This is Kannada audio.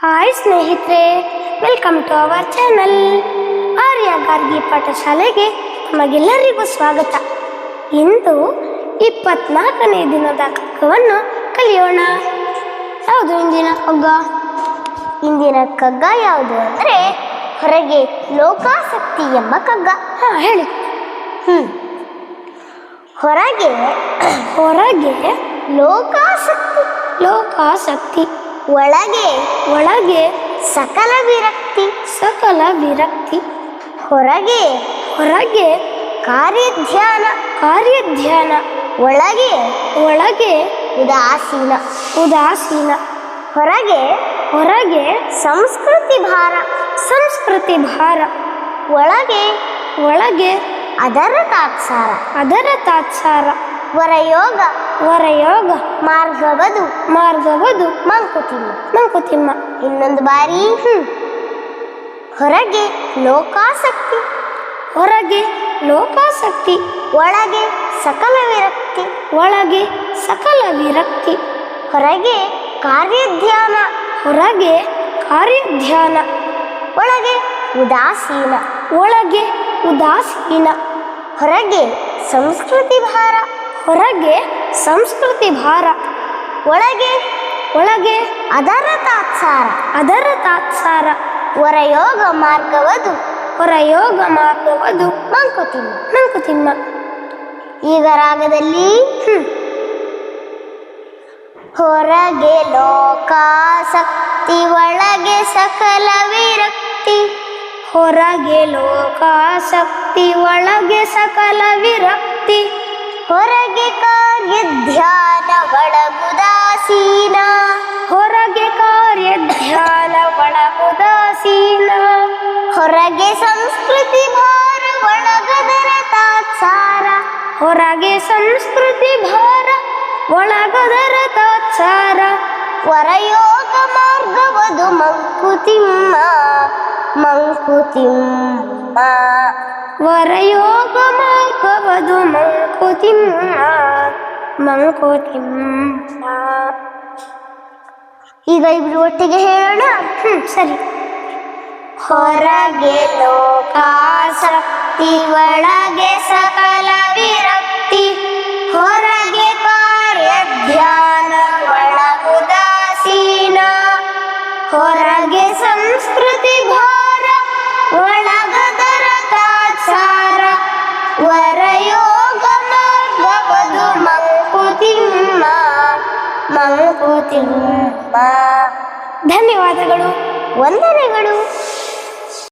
ಹಾಯ್ ಸ್ನೇಹಿತರೆ welcome to our channel Arya Gargi ಪಾಠಶಾಲೆಗೆ ನಮಗೆಲ್ಲರಿಗೂ ಸ್ವಾಗತ. ಇಂದು ಇಪ್ಪತ್ನಾಲ್ಕನೇ ದಿನದ ಕಗ್ಗವನ್ನು ಕಲಿಯೋಣ. ಯಾವುದು ಇಂದಿನ ಕಗ್ಗ? ಇಂದಿನ ಕಗ್ಗ ಯಾವುದು ಅಂದರೆ ಹೊರಗೆ ಲೋಕಾಸಕ್ತಿ ಎಂಬ ಕಗ್ಗ. ಹಾ ಹೇಳಿ. ಹ್ಞೂ ಹೊರಗೆ ಹೊರಗೆ ಲೋಕಾಸಕ್ತಿ. ಲೋಕಾಸಕ್ತಿ. ಒಳಗೆ ಒಳಗೆ ಸಕಲ ವಿರಕ್ತಿ. ಸಕಲ ವಿರಕ್ತಿ. ಹೊರಗೆ ಹೊರಗೆ ಕಾರ್ಯಧ್ಯಾನ. ಕಾರ್ಯಧ್ಯಾನ. ಒಳಗೆ ಒಳಗೆ ಉದಾಸೀನ. ಉದಾಸೀನ. ಹೊರಗೆ ಹೊರಗೆ ಸಂಸ್ಕೃತಿ ಭಾರ. ಸಂಸ್ಕೃತಿ ಭಾರ. ಒಳಗೆ ಒಳಗೆ ಅದರ ತಾತ್ಸಾರ. ಅದರ ತಾತ್ಸಾರ. ವರಯೋಗ. ವರಯೋಗ ಮಾರ್ಗವದು ಮಾರ್ಗವದು ಮಂಕುತಿಮ್ಮ. ಮಂಕುತಿಮ್ಮ, ಇನ್ನೊಂದು ಬಾರಿ. ಹೊರಗೆ ಲೋಕಾಸಕ್ತಿ. ಹೊರಗೆ ಲೋಕಾಸಕ್ತಿ. ಒಳಗೆ ಸಕಲ ವಿರಕ್ತಿ. ಒಳಗೆ ಸಕಲ ವಿರಕ್ತಿ. ಹೊರಗೆ ಕಾರ್ಯಧ್ಯಾನ. ಹೊರಗೆ ಕಾರ್ಯಧ್ಯಾನ. ಒಳಗೆ ಉದಾಸೀನ. ಒಳಗೆ ಉದಾಸೀನ. ಹೊರಗೆ ಸಂಸ್ಕೃತಿ ಭಾರ. ಹೊರಗೆ ಸಂಸ್ಕೃತಿ ಭಾರ. ಒಳಗೆ ಒಳಗೆ ಅದರ ತಾತ್ಸಾರ. ಅದರ ತಾತ್ಸಾರ. ಹೊರಯೋಗ ಮಾರ್ಗವದು. ಹೊರಯೋಗ ಮಾರ್ಗವದು. ಮಂಕುತಿಮ್ಮ ಮಂಕುತಿಮ್ಮ ಈಗ ರಾಗದಲ್ಲಿ ಹೊರಗೆ ಲೋಕಾಸಕ್ತಿ ಒಳಗೆ ಸಕಲ ವಿರಕ್ತಿ. ಹೊರಗೆ ಲೋಕಾಸಕ್ತಿ ಒಳಗೆ ಸಕಲ ವಿರಕ್ತಿ. ಹೊರಗೆ ಕಾರ್ಯಧ್ಯಾನ ಒಳಗುದಾಸೀನ ಹೊರಗೆ ಕಾರ್ಯ ಧ್ಯಾನ ಒಳಗುದಾಸೀನ ಹೊರಗೆ ಸಂಸ್ಕೃತಿ ಭಾರ ಒಳಗದರ ತಾತ್ಸಾರ. ಹೊರಗೆ ಸಂಸ್ಕೃತಿ ಭಾರ ಒಳಗದರ ತಾತ್ಸಾರ. ವರಯೋಗ ಮಾರ್ಗವದು ಮಂಕುತಿಮ್ಮ ಮಂಕುತಿಮ್ಮ. ವರಯೋಗ ಮಾರ್ಗವದು ಮಂಕುತಿಮ್ಮ. ಮಂಕುತಿಮ್ಮ ಈಗ ಇಬ್ರು ಒಟ್ಟಿಗೆ ಹೇಳೋಣ? ಹ್ಮ್, ಸರಿ. ಹೊರಗೆ ಲೋಕಾಸಕ್ತಿ ಒಳಗೆ ಸಕಲ ವಿರಕ್ತಿ. ಹೊರಗೆ ಕಾರ್ಯ ಧ್ಯಾನ ಒಳಗುದಾಸೀನ ಹೊರಗೆ ಸಂಸ್ಕೃತಿ ಭಾರ ಒಳಗದರ ಮಂಕುತಿಮ್ಮ ಧನ್ಯವಾದಗಳು. ವಂದನೆಗಳು.